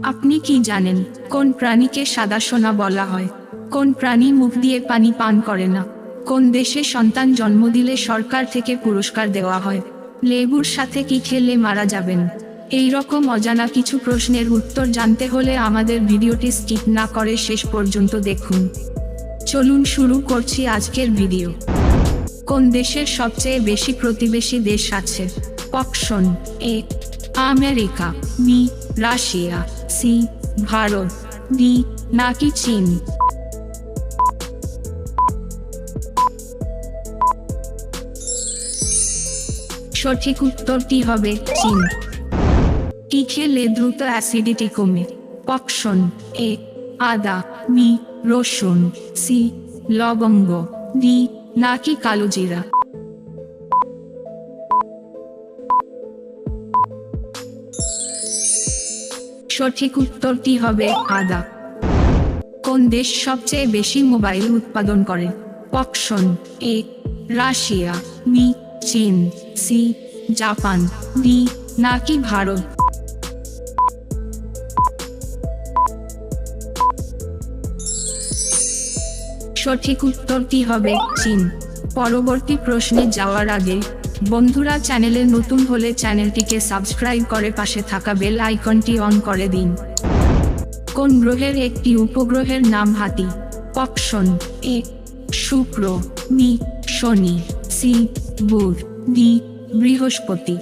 আপনি কি জানেন, কোন প্রাণীকে সাদা সোনা বলা হয়? কোন প্রাণী মুখ দিয়ে পানি পান করে না? কোন দেশে সন্তান জন্ম দিলে সরকার থেকে পুরস্কার দেওয়া হয়? লেবুর সাথে কি খেলে মারা যাবেন? এই রকম অজানা কিছু প্রশ্নের উত্তর জানতে হলে আমাদের ভিডিওটি স্কিপ না করে শেষ পর্যন্ত দেখুন। চলুন শুরু করছি আজকের ভিডিও। কোন দেশের সবচেয়ে বেশি প্রতিবেশী দেশ আছে? Option A, America, B, Russia. C, Bharat, D, নাকি চীন? সঠিক উত্তরটি হবে চীন। কি খেলে দ্রুত অ্যাসিডিটি কমে। অপশন এ, আদা, বি, রসুন, সি, লবঙ্গ, ডি, নাকি কালো সঠিক উত্তরটি হবে আদা। কোন দেশ সবচেয়ে বেশি মোবাইল উৎপাদন করে? অপশন এ, রাশিয়া, বি, চীন, সি, জাপান, ডি, নাকি ভারত? সঠিক উত্তরটি হবে চীন। পরবর্তী প্রশ্নে যাওয়ার আগে বন্ধুরা, চ্যানেলে নতুন হলে চ্যানেলটিকে সাবস্ক্রাইব করে পাশে থাকা বেল আইকনটি অন করে দিন। কোন গ্রহের একটি উপগ্রহের নাম হাতি? অপশন এ, শুক্র, বি, শনি, সি, বুধ, ডি, বৃহস্পতি।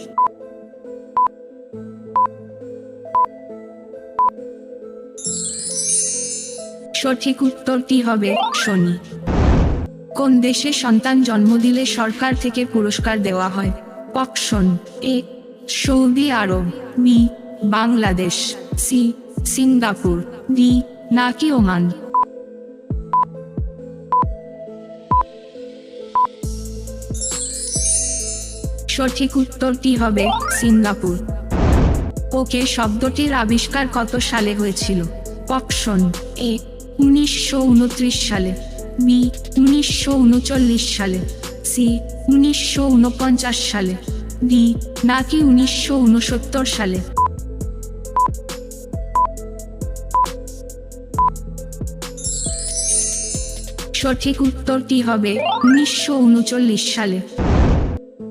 সঠিক উত্তরটি হবে শনি। কোন দেশে সন্তান জন্ম দিলে সরকার থেকে পুরস্কার দেওয়া হয়? Option A, Saudi Arab, B, Bangladesh, C, Singapore, D, নাকি ওমান। সঠিক উত্তরটি হবে সিঙ্গাপুর। ওকে শব্দটির আবিষ্কার কত সালে হয়েছিল? অপশন এ, উনিশশো উনত্রিশ সালে। বি উনিশশো উনচল্লিশ সালে, সি উনিশশো উনপঞ্চাশ সালে ডি নাকি উনিশশো উনসত্তর সালে। সঠিক উত্তরটি হবে উনিশশো উনচল্লিশ সালে।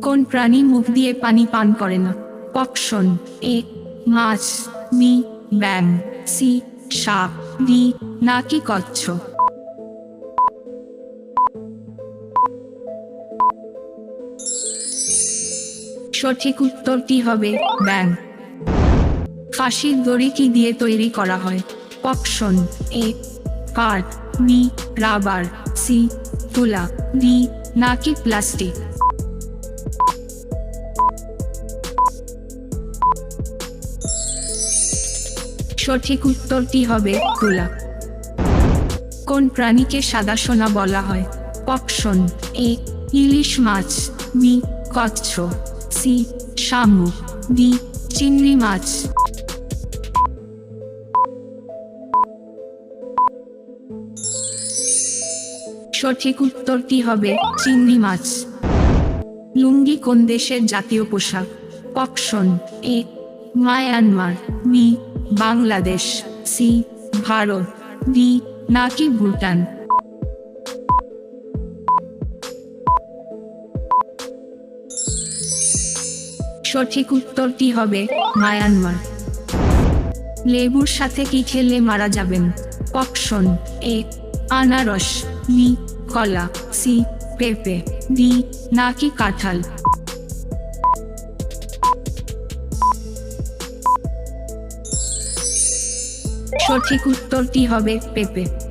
কোন প্রাণী মুখ দিয়ে পানি পান করে না? অপশন এ মাছ, বি ব্যাং সি সাপ, ডি নাকি কচ্ছপ। সঠিক উত্তরটি হবে ব্যাং। ফাঁসির দড়ি কি দিয়ে তৈরি করা হয়? অপশন এ, কাঠ বি রাবার, সি, তুলা, ডি, নাকি প্লাস্টিক? সঠিক উত্তরটি হবে তুলা। কোন প্রাণীকে সাদা সোনা বলা হয়? অপশন এ ইলিশ মাছ বি কচ্ছ, সি শামুক ডি চিংড়ি মাছ। সঠিক উত্তরটি হবে চিংড়ি মাছ। লুঙ্গি কোন দেশের জাতীয় পোশাক? Option A Myanmar B Bangladesh, C Bharat, D নাকি ভুটান। সঠিক উত্তরটি হবে, মায়ানমার। লেবুর সাথে কি খেলে মারা যাবেন? অপশন এ, আনারস বি কলা, সি, পেঁপে, ডি, নাকি কাঁঠাল। সঠিক উত্তরটি হবে পেঁপে।